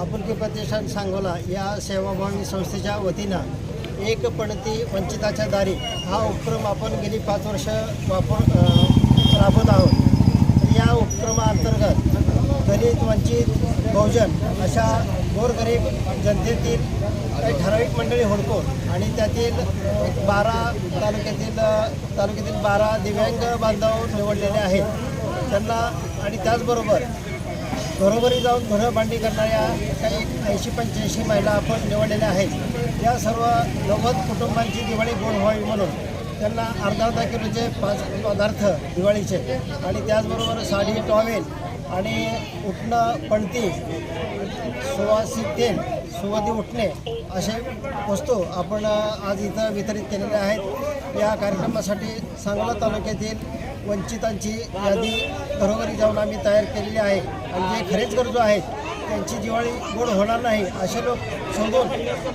आपुलकी प्रतिष्ठान सांगोला या सेवाभावी संस्थेच्या वतीनं एक पणती वंचिताच्या दारी हा उपक्रम आपण गेली पाच वर्ष वापर राबवत आहोत. या उपक्रमाअंतर्गत दलित वंचित बहुजन अशा गोरगरीब जनतेतील काही ठराविक मंडळी होडको आणि त्यातील बारा तालुक्यातील तालुक्यातील बारा दिव्यांग बांधव निवडलेले आहेत. त्यांना आणि त्याचबरोबर घरोघरी जाऊन घरं भांडी करणाऱ्या काही ऐंशी पंच्याऐंशी महिला आपण निवडलेल्या आहेत. या सर्व नव्वद कुटुंबांची दिवाळी गोड व्हावी म्हणून त्यांना अर्धा अर्धा किलोचे पाच पदार्थ दिवाळीचे आणि त्याचबरोबर साडी टॉवेल आणि उठणं पणती सुवासिक तेल सुवादी उठणे असे वस्तू आपण आज इथं वितरित केलेल्या आहेत. या कार्यक्रमासाठी सांगोला तालुक्यातील वंचितांची यादी घरोघरी जाऊन आम्ही तयार केलेली आहे. आणि जे खरेच गरजू आहेत त्यांची दिवाळी गोड होणार नाही असे लोक शोधून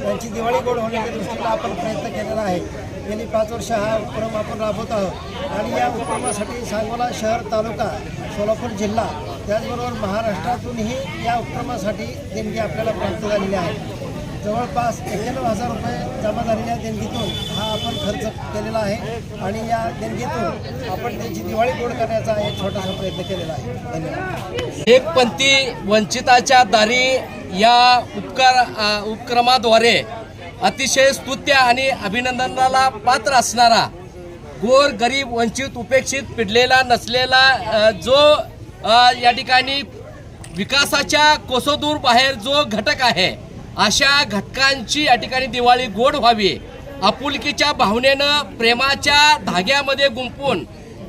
त्यांची दिवाळी गोड होण्याच्या दृष्टीनं आपण प्रयत्न केलेला आहे. गेली पाच वर्ष हा उपक्रम आपण राबवत आहोत. आणि या उपक्रमासाठी सांगोला शहर तालुका सोलापूर जिल्हा त्याचबरोबर महाराष्ट्रातूनही या उपक्रमासाठी देणगी आपल्याला प्राप्त झालेली आहे. जवळपास एक्क्याण्णव हजार रुपये जमा झालेल्या देणगीतून. हा आपण खर्च केलेला आहे आणि या देणगीतून आपण त्यांची दिवाळी गोड करण्याचा एक छोटासा प्रयत्न केलेला आहे. धन्यवाद. एक पंथी वंचिताच्या दारी या उपकार उपक्रमाद्वारे अतिशय स्तुत्य आणि अभिनंदनाला पात्र असणारा गोर गरीब वंचित उपेक्षित पिडलेला नसलेला जो या ठिकाणी विकासाच्या कोसोदूर बाहेर जो घटक आहे अशा घटकांची या ठिकाणी दिवाळी गोड व्हावी. आपुलकीच्या भावनेनं प्रेमाच्या धाग्यामध्ये गुंपून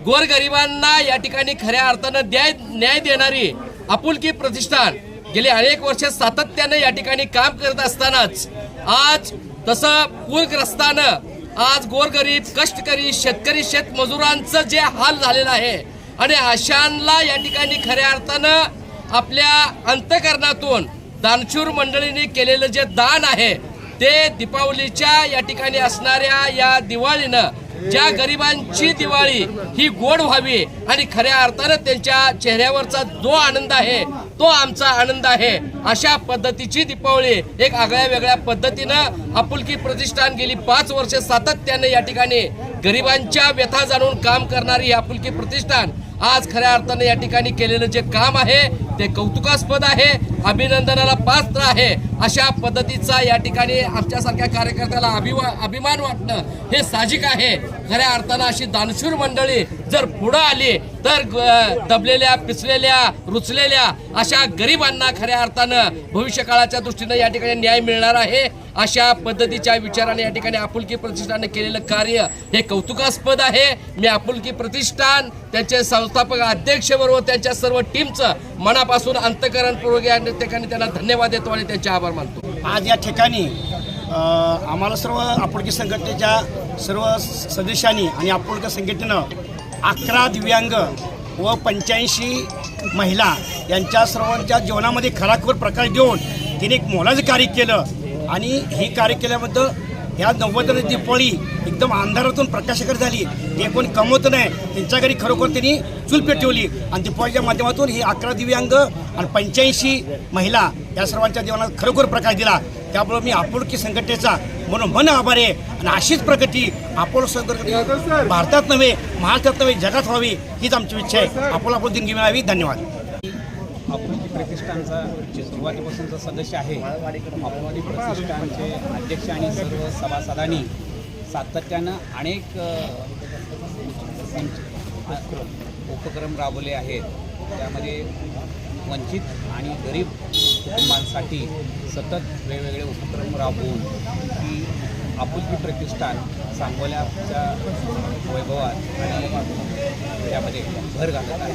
गोरगरिबांना या ठिकाणी खऱ्या अर्थानं द्याय न्याय देणारी आपुलकी प्रतिष्ठान गेली अनेक वर्ष सातत्यानं या ठिकाणी काम करत असतानाच आज तसं पूरग्रस्तानं आज गोरगरीब कष्टकरी शेतकरी शेतमजुरांचं जे हाल झालेलं आहे आणि अशांना या ठिकाणी खऱ्या अर्थानं आपल्या अंतकरणातून दानशूर मंडळींनी केलेलं जे दान आहे ते दीपावलीच्या या ठिकाणी असणाऱ्या या दिवाळीनं ज्या गरिबांची दिवाळी ही गोड व्हावी आणि खऱ्या अर्थानं त्यांच्या चेहऱ्यावरचा जो आनंद आहे तो आमचा आनंद आहे अशा पद्धतीची दीपावली एक आगळ्या वेगळ्या पद्धतीनं आपुलकी प्रतिष्ठान गेली पाच वर्ष सातत्याने या ठिकाणी गरिबांच्या व्यथा जाणून काम करणारी आपुलकी प्रतिष्ठान आज खऱ्या अर्थाने या ठिकाणी केलेलं जे काम आहे ते कौतुकास्पद आहे अभिनंदनाला पात्र आहे अशा पद्धतीचा या ठिकाणी आमच्यासारख्या कार्यकर्त्याला अभिवा अभिमान वाटणं हे साहजिक आहे. खऱ्या अर्थानं अशी दानशूर मंडळी जर पुढं आली तर दबलेल्या पिसलेल्या रुचलेल्या अशा गरिबांना खऱ्या अर्थानं भविष्यकाळाच्या दृष्टीनं या ठिकाणी न्याय मिळणार आहे. अशा पद्धतीच्या विचाराने या ठिकाणी आपुलकी प्रतिष्ठानने केलेलं कार्य हे कौतुकास्पद आहे. मी आपुलकी प्रतिष्ठान त्यांचे संस्थापक अध्यक्ष बरोबर त्यांच्या सर्व टीमचं मनापासून अंतकरणपूर्वक या ठिकाणी त्यांना धन्यवाद देतो आणि त्यांचे आभार मानतो. आज या ठिकाणी आम्हाला सर्व आपुलकी संघटनेच्या सर्व सदस्यांनी आणि आपुलकी संघटनेनं अकरा दिव्यांग व पंच्याऐंशी महिला यांच्या सर्वांच्या जीवनामध्ये खराखोर प्रकाश देऊन तिने एक मोलाचं कार्य केलं. आणि हे कार्य केल्याबद्दल ह्या नव्वद दीपावळी एकदम अंधारातून प्रकाशकर झाली. ते कोण कमवत नाही त्यांच्या घरी खरोखर त्यांनी चूल पेटवली आणि दीपावलीच्या माध्यमातून ही अकरा दिव्यांग आणि पंच्याऐंशी महिला या सर्वांच्या जीवनात खरोखर प्रकाश दिला. त्यामुळे मी आपुलकी संघटनेचा म्हणून मन आभार आहे. आणि अशीच प्रगती आपोलो संघटना भारतात नव्हे महाराष्ट्रात नव्हे जगात व्हावी हीच आमची इच्छा आहे. आपोलो आपण दिनगी मिळावी. धन्यवाद. आपुलकी प्रतिष्ठानचा जे सुरुवातीपासूनचा सदस्य आहे आपुलकी प्रतिष्ठानचे अध्यक्ष आणि सर्व सभासदांनी सातत्यानं अनेक उपक्रम राबवले आहेत. त्यामध्ये वंचित आणि गरीब कुटुंबांसाठी सतत वेगवेगळे उपक्रम राबवून की आपुलकी प्रतिष्ठान सांगोल्याच्या वैभवात आणि त्यामध्ये भर घालत आहे.